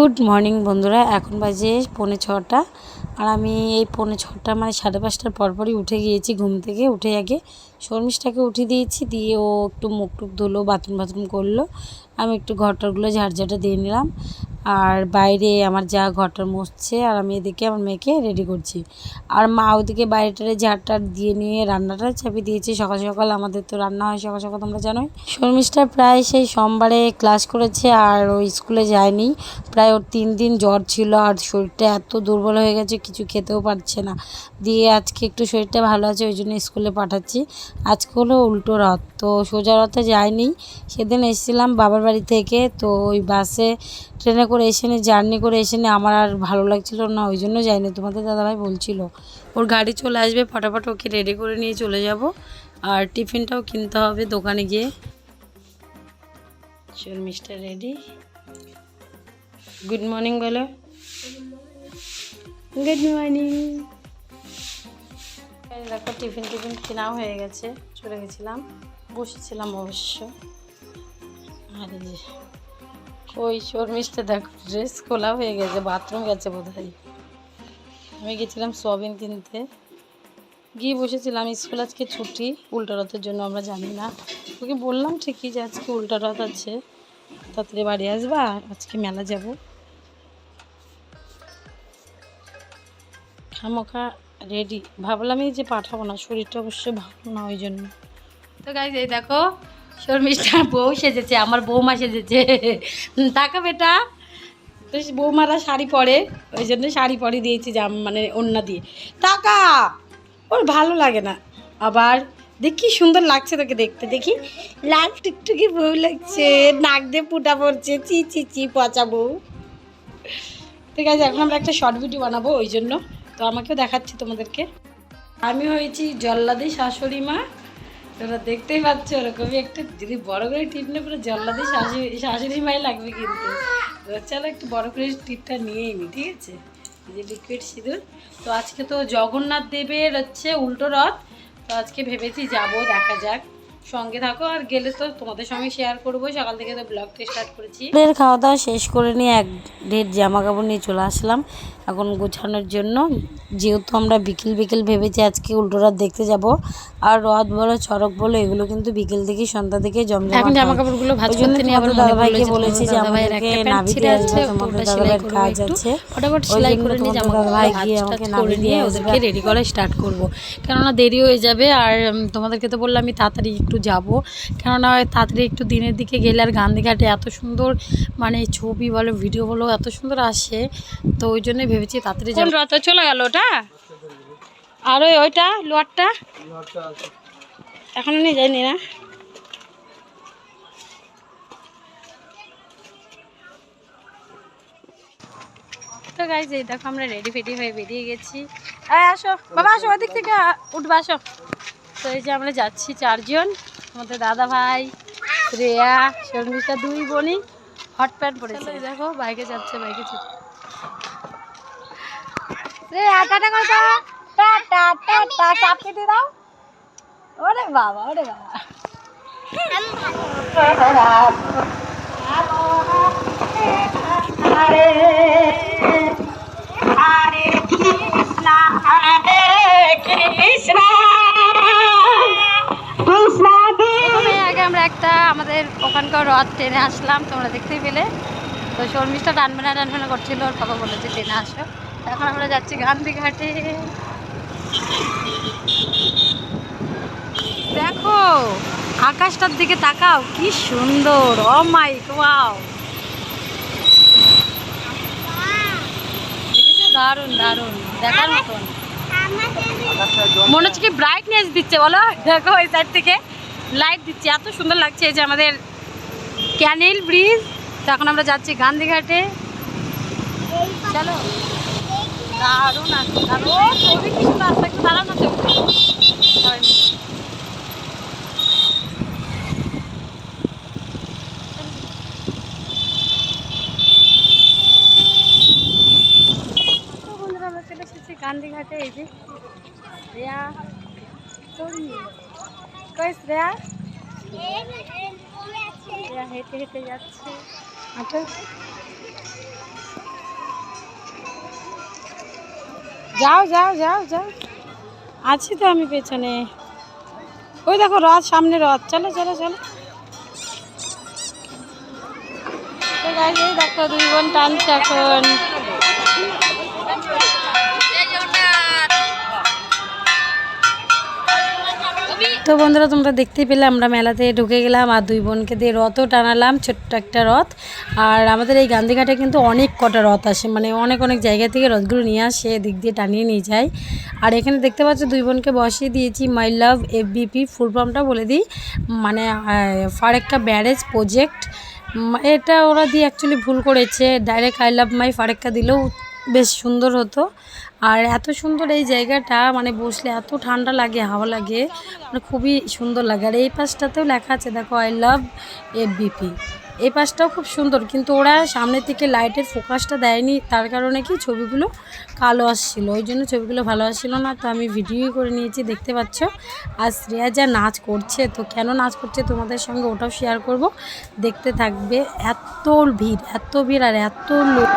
Good morning বন্ধুরা, এখন বাজে পৌনে ছটা। আর আমি এই পৌনে ছটা মানে সাড়ে পাঁচটার পরপরই উঠে গিয়েছি ঘুম থেকে। উঠে আগে শর্মিষ্ঠাকে উঠে দিয়েছি, দিয়ে ও একটু মুখ টুক ধুলো, বাথরুম বাথরুম করল। আমি একটু ঘরটারগুলো ঝাড়ঝাটা দিয়ে নিলাম। আর বাইরে আমার যা ঘরটার মুছছে আর আমি এদিকে আমার মেয়েকে রেডি করছি। আর মা ওদিকে বাইরেটারে ঝাড়টার দিয়ে নিয়ে রান্নাটা চাপিয়ে দিয়েছি। সকাল সকাল আমাদের তো রান্না হয় সকাল সকাল, তোমরা জানোই। শর্মিষ্ঠা প্রায় সেই সোমবারে ক্লাস করেছে আর ও স্কুলে যায়নি। প্রায় ওর তিন দিন জ্বর ছিল আর শরীরটা এত দুর্বল হয়ে গেছে, কিছু খেতেও পারছে না। দিয়ে আজকে একটু শরীরটা ভালো আছে, ওই জন্য স্কুলে পাঠাচ্ছি। আজকে হলো উল্টো রথ, তো সোজা রথে যায়নি সেদিন এসেছিলাম বাবার বাড়ি থেকে, তো ওই বাসে ট্রেনে করে এসে নি জার্নি করে এসে নি, আমার আর ভালো লাগছিল না, ওই জন্য যাইনি। তোমাদের দাদাভাই বলছিল, ওর গাড়ি চলে আসবে, ফটাফট ওকে রেডি করে নিয়ে চলে যাব, আর টিফিনটাও কিনতে হবে দোকানে গিয়ে। মিস্টার রেডি গুড মর্নিং বলো। গুড মর্নিং দেখো, টিফিন টিফিন কেনাও হয়ে গেছে, চলে গেছিলাম, বসেছিলাম অবশ্য। আর ওই শর্মিষ্ঠা দেখো ড্রেস খোলা হয়ে গেছে বাথরুম গেছে বোধ হয় আমি গেছিলাম সোয়াবিন কিনতে। গিয়ে বসেছিলাম স্কুল আজকে ছুটি, উল্টো রথের জন্য আমরা জানি না। ওকে বললাম ঠিকই যে আজকে উল্টো রথ আছে, তাড়াতাড়ি বাড়ি আসবা, আজকে মেলা যাব। খামোখা রেডি ভাবলামই যে পাঠাবো না, শরীরটা অবশ্যই ভালো না ওই জন্য। তো এই দেখো শর্মিষ্ঠার বউ সেজেছে, আমার বৌমা সেজেছে। টাকা বেটা তো বৌমারা শাড়ি পরে, ওই জন্য শাড়ি পরে দিয়েছি জাম মানে ওন্না দিয়ে। টাকা! ওর ভালো লাগে না। আবার দেখি সুন্দর লাগছে তোকে দেখতে, দেখি লাল টুকটুকি বউ লাগছে, নাক দিয়ে পুটা পড়ছে, চি চি চি, পচা বউ। ঠিক আছে, এখন আমরা একটা শর্ট ভিডিও বানাবো, ওই জন্য। তো আমাকেও দেখাচ্ছি তোমাদেরকে। আমি হয়েছি জল্লাদি শাশুড়ি মা। তোমরা দেখতেই পাচ্ছ ওরকমই একটা, যদি বড় করে টিপ নেই পুরো জল্লা দিয়ে শাশুড়ি শাশুড়ি মাই লাগবে কিন্তু। চলো একটু বড় করে টিপটা নিয়েই নি, ঠিক আছে? যে লিকুইড সিঁদুর। তো আজকে তো জগন্নাথ দেবের হচ্ছে উল্টো রথ। তো আজকে ভেবেছি যাব, দেখা যাক। সঙ্গে থাকো আর গেলে তো তোমাদের সঙ্গে শেয়ার করব। সকাল থেকে তো ব্লগটা স্টার্ট করেছি। এর খাওয়া দাওয়া শেষ করে নিয়ে এক ডেট জামা কাপড় নিয়ে চলে আসলাম। এখন গোছানোর জন্য যেহেতু আমরা বিকেল বিকেল ভেবেছি আজকে উল্টো রথ দেখতে যাব আর রথ বলো চড়ক বলো এগুলো কিন্তু বিকেল থেকে সন্ধ্যা থেকে জমজমাট এখন জামা কাপড়গুলো ভাঁজ করতে নিয়ে আবার মনে বলেছি যে আমাদেরকে আছে, তোমাদের কাজ আছে। ফটাফট সেলাই করে নিয়ে জামা গিয়ে আমাকে নাভি দিয়ে ওদেরকে রেডি করা স্টার্ট করব। কেননা দেরি হয়ে যাবে আর তোমাদেরকে তো বললাম আমি তাড়াতাড়ি একটু যাব। কেননা ওই তাড়াতাড়ি একটু দিনের দিকে গেলে আর গান্ধীঘাটে এত সুন্দর মানে ছবি বলো ভিডিও বলো এত সুন্দর আসে। তো ওই জন্যই ভেবেছি তাড়াতাড়ি যাব। রথ চলে গেল ওটা? আর ওই ওইটা লোয়ারটা এখনও নিয়ে যায়নি না? তো গাইজ এই দেখো আমরা রেডি ফেডি হয়ে বেরিয়ে গেছি। আসো বাবা আসো ওদিক থেকে উঠবা আসো। তো এই যে আমরা যাচ্ছি চারজন আমাদের দাদা ভাই শ্রেয়া শর্মিষ্ঠা দুই বোনই হট প্যান্ট পরেছে এই দেখো বাইকে যাচ্ছে বাইকে যাচ্ছে শ্রেয়া টাটা করে দাও টাটা টাটা চাপ কেটে দাও ওরে বাবা ওরে বাবা প্রথমে আগে আমরা একটা আমাদের ওখানকার রথ ট্রেনে আসলাম, তোমরা দেখতেই পেলে। তো শর্মিষ্ঠা ওর বলেছে ট্রেনে আসো। এখন আমরা যাচ্ছি দেখো, আকাশটার দিকে তাকাও, কি সুন্দর, ও ওয়াও দারুণ দারুণ, দেখার মতন। মনে হচ্ছে কি ব্রাইটনেস দিচ্ছে বলো? দেখো ওই সাইড থেকে লাইট দিচ্ছে। এত সুন্দর লাগছে এই যে আমাদের ক্যানেল ব্রিজ তো এখন আমরা যাচ্ছি গান্ধীঘাটে। চলো। দারুণ আছে দারুণ। ও ছবি কি সুন্দর আসছে একটু দাঁড়াও না ছবি তুলি। সবাই মিলে। তো বন্ধুরা আমরা চলে এসেছি হেঁটে হেঁটে যাচ্ছে। যাও যাও যাও যাও। আছি তো আমি পেছনে। ওই দেখো রথ, সামনে রথ। চলো চলো চলো। এই দেখো দুই বোন টানছে এখন। তো বন্ধুরা, তোমরা দেখতেই পেলে, আমরা মেলাতে ঢুকে গেলাম আর দুই বোনকে দিয়ে রথও টানালাম, ছোট্ট একটা রথ। আর আমাদের এই গান্ধীঘাটে কিন্তু অনেক কটা রথ আসে মানে অনেক অনেক জায়গা থেকে রথগুলো নিয়ে আসে দিক দিয়ে টানিয়ে নিয়ে যায়। আর এখানে দেখতে পাচ্ছ, দুই বোনকে বসিয়ে দিয়েছি, মাই লাভ এফবিপি, ফুল ফর্মটা বলে দিই। মানে ফারেক্কা ব্যারেজ প্রজেক্ট। এটা ওরা দিয়ে অ্যাকচুয়ালি ভুল করেছে ডাইরেক্ট আই লাভ মাই ফারেক্কা দিলেও বেশ সুন্দর হতো। আর এত সুন্দর এই জায়গাটা মানে বসলে এত ঠান্ডা লাগে, হাওয়া লাগে মানে খুবই সুন্দর লাগে। আর এই পাশটাতেও লেখা আছে, দেখো আই লাভ এফবিপি এই পাশটাও খুব সুন্দর, কিন্তু ওরা সামনের থেকে লাইটের ফোকাসটা দেয়নি, তার কারণে কি ছবিগুলো কালো আসছিল। ওই জন্য ছবিগুলো ভালো আসছিল না। তো আমি ভিডিও করে নিয়েছি, দেখতে পাচ্ছ? আর শ্রেয়া যা নাচ করছে, তো কেন নাচ করছে তোমাদের সঙ্গে ওটাও শেয়ার করব। দেখতে থাকবে, এত ভিড় এত ভিড় আর এত লোক।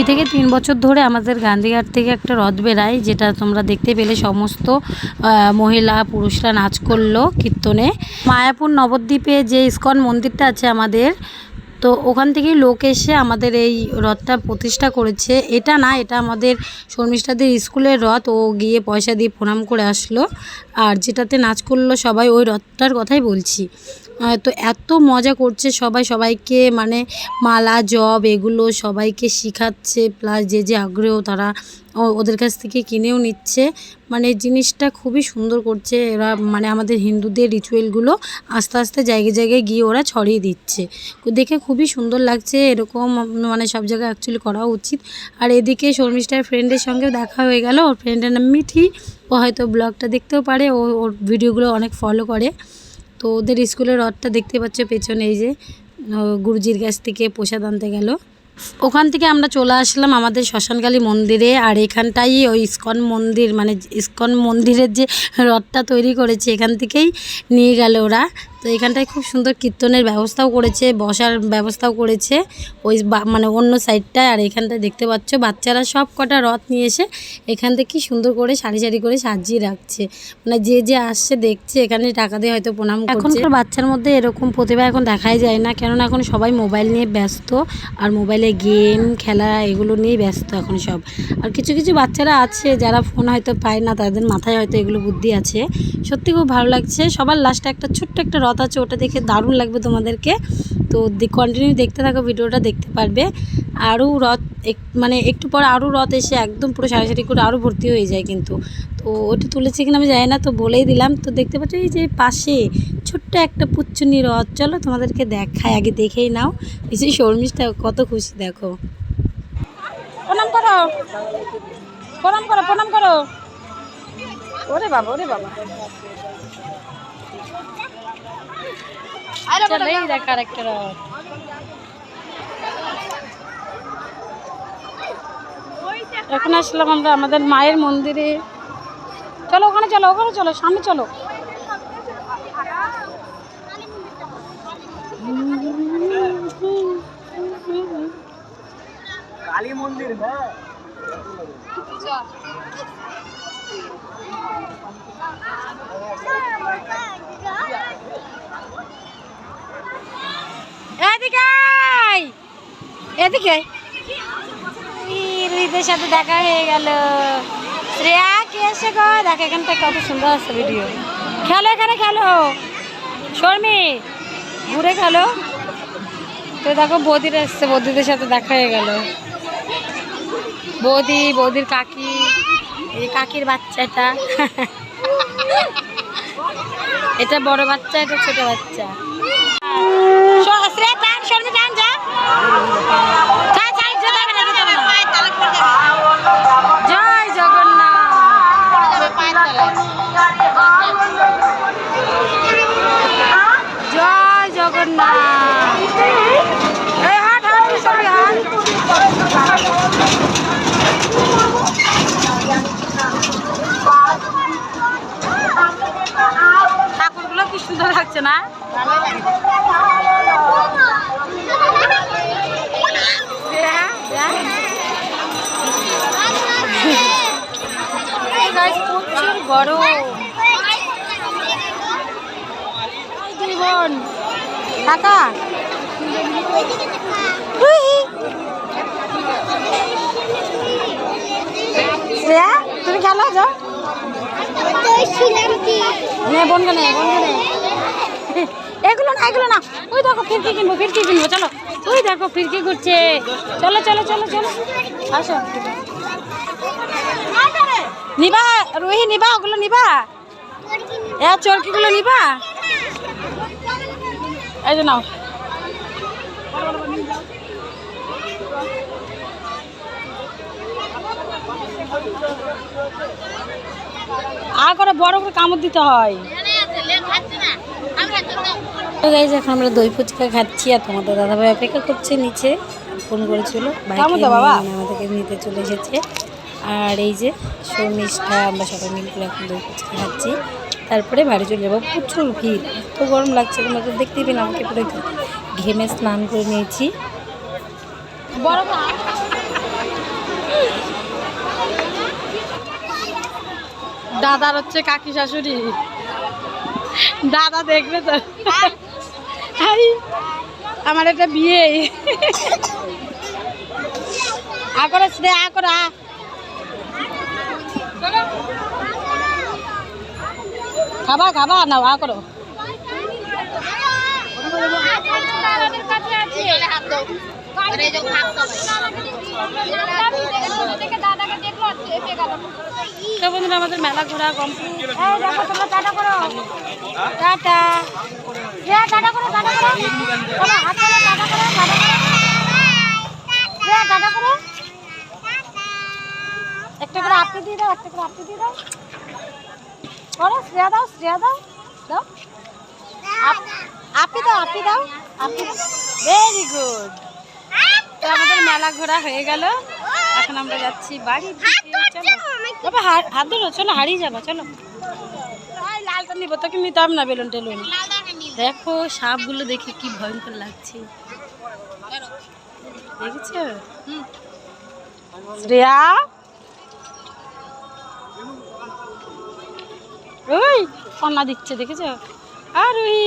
দুই থেকে তিন বছর ধরে আমাদের গান্ধীঘাট থেকে একটা রথ বেরায় যেটা তোমরা দেখতে পেলে সমস্ত মহিলা, পুরুষরা নাচ করল কীর্তনে। মায়াপুর নবদ্বীপে যে ইস্কন মন্দিরটা আছে আমাদের, তো ওখান থেকেই লোক এসে আমাদের এই রথটা প্রতিষ্ঠা করেছে। এটা না, এটা আমাদের শর্মিষ্ঠাদের স্কুলের রথ, ও গিয়ে পয়সা দিয়ে প্রণাম করে আসলো। আর যেটাতে নাচ করল সবাই, ওই রথটার কথাই বলছি। তো এত মজা করছে সবাই, সবাইকে মানে মালা, জব এগুলো সবাইকে শেখাচ্ছে প্লাস যে যে আগ্রহ তারা ওদের কাছ থেকে কিনেও নিচ্ছে। মানে জিনিসটা খুবই সুন্দর করছে। এরা মানে আমাদের হিন্দুদের রিচুয়ালগুলো আস্তে আস্তে জায়গায় জায়গায় গিয়ে ওরা ছড়িয়ে দিচ্ছে। দেখে খুবই সুন্দর লাগছে। এরকম মানে সব জায়গায় অ্যাকচুয়ালি করা উচিত। আর এদিকে শর্মিষ্ঠার ফ্রেন্ডের সঙ্গেও দেখা হয়ে গেল। ওর ফ্রেন্ডের নাম মিঠি। ও হয়তো ব্লগটা দেখতেও পারে। ও, ওর ভিডিওগুলো অনেক ফলো করে। তো ওদের স্কুলের রথটা দেখতে পাচ্ছ পেছনে এই যে গুরুজির কাছ থেকে প্রসাদ আনতে গেল। ওখান থেকে আমরা চলে আসলাম আমাদের শ্মশানকালী মন্দিরে, আর এখানটাই ওই ইস্কন মন্দির মানে ইস্কন মন্দিরের যে রথটা তৈরি করেছে এখান থেকেই নিয়ে গেল ওরা। তো এখানটায় খুব সুন্দর কীর্তনের ব্যবস্থাও করেছে, বসার ব্যবস্থাও করেছে। ওই মানে অন্য সাইডটায় আর এখানটায় দেখতে পাচ্ছ, বাচ্চারা সব কটা রথ নিয়ে এসে এখান থেকে সুন্দর করে সারি সারি করে সাজিয়ে রাখছে। মানে যে যে আসছে দেখছে, এখানে টাকা দিয়ে হয়তো প্রণাম এখনকার বাচ্চার মধ্যে এরকম প্রতিভা এখন দেখাই যায় না, কেননা এখন সবাই মোবাইল নিয়ে ব্যস্ত, আর মোবাইলে গেম, খেলা এগুলো নিয়ে ব্যস্ত এখন সব। আর কিছু কিছু বাচ্চারা আছে, যারা ফোন হয়তো পায় না, তাদের মাথায় হয়তো এগুলো বুদ্ধি আছে। সত্যি খুব ভালো লাগছে। সবার লাস্টে একটা ছোট্ট একটা রথ আছে, ওটা দেখে দারুণ লাগবে তোমাদেরকে। তো কন্টিনিউ দেখতে থাকো, ভিডিওটা দেখতে পারবে। আরও রথ মানে একটু পর আরও রথ এসে একদম পুরো সারি সারি করে আরও ভর্তি হয়ে যায় কিন্তু। তো ওটা তুলেছে কিনা আমি জানি না, তো বলেই দিলাম। তো দেখতে পাচ্ছ এই যে পাশে ছোট্ট একটা পুচ্চুনি রথ, চলো তোমাদেরকে দেখায় আগে দেখেই নাও। নিশ্চয়ই শর্মিষ্ঠা, কত খুশি, দেখো। প্রণাম করো। প্রণাম করো প্রণাম করো। ওরে বাবা ওরে বাবা। দেখ আরেকটা রথ এখন আসলাম আমরা আমাদের মায়ের মন্দিরে। চলো ওখানে চলো ওখানে চলো সামনে চলো। কালী মন্দির হ্যাঁ। এদিকে। এদিকে। সাথে দেখা হয়ে গেল। শ্রেয়া, কে এসে গো? দেখ এখানটা কত সুন্দর আছে ভিডিও খেলো এখানে, খেলো। শর্মি, ঘুরে খেলো। তো দেখো, বৌদির এসছে, বৌদিদের সাথে দেখা হয়ে গেল। বৌদি, বৌদির কাকি, এই কাকির বাচ্চাটা। এটা বড় বাচ্চা, এটা ছোট বাচ্চা। গরম দুই বোন কাকা রুহি। শ্রেয়া তুমি খেলো যাও বোন নে বোন এগুলো না এগুলো না। ওই দেখো ফিরকি কিনবো ফিরকি কিনবো, চলো। ওই দেখো ফিরকি ঘুরছে। চলো চলো চলো চলো। আসো। নিবা, রুহি, নিবা, ওগুলো নিবা। এ, চরকিগুলো নিবা। এই যে নাও। আর করে বড় করে কামড় দিতে হয়। তো গাইজ এখন আমরা দই ফুচকা খাচ্ছি আর তোমাদের দাদাভাই অপেক্ষা করছে নিচে। ফোন করেছিল? আমাদেরকে নিতে চলে এসেছে। আর এই যে শর্মিষ্ঠা আমরা সবাই মিলে এখন দই ফুচকা খাচ্ছি। তারপরে বাড়ি চলে যাব। প্রচুর ভিড় এত গরম লাগছে তোমরা তো দেখতেই পেলে আমাকে পুরো ঘেমে স্নান করে নিয়েছি। বড় দাদার হচ্ছে কাকি শাশুড়ি। দাদা দেখবে তো। আমার একটা বিয়ে। আকরা শ্রে আকরা খাবা খাবা না আ করো। তো বন্ধুরা, আমাদের মেলা ঘোরা tata tata. Tata tata tata একটা করে আপনি দিয়ে দাও, একটা করে আপনি দিয়ে দাও। করো, শ্রেয়া দাও শ্রেয়া দাও দাও। আপ- আপনি দাও আপনি দাও আপনি ভেরি গুড তো আমাদের মেলা ঘোরা হয়ে গেল। এখন আমরা যাচ্ছি বাড়ির বাবা হাত ধরো চলো হারিয়ে যাব চলো। এই লালটা নিবো তোকে নিতে হবে না বেলুন টেলুন। দেখো সাপগুলো দেখে কি ভয়ঙ্কর লাগছে। দেখেছ? শ্রেয়া? ওই কন্যা দিচ্ছে দেখেছ? আর ওই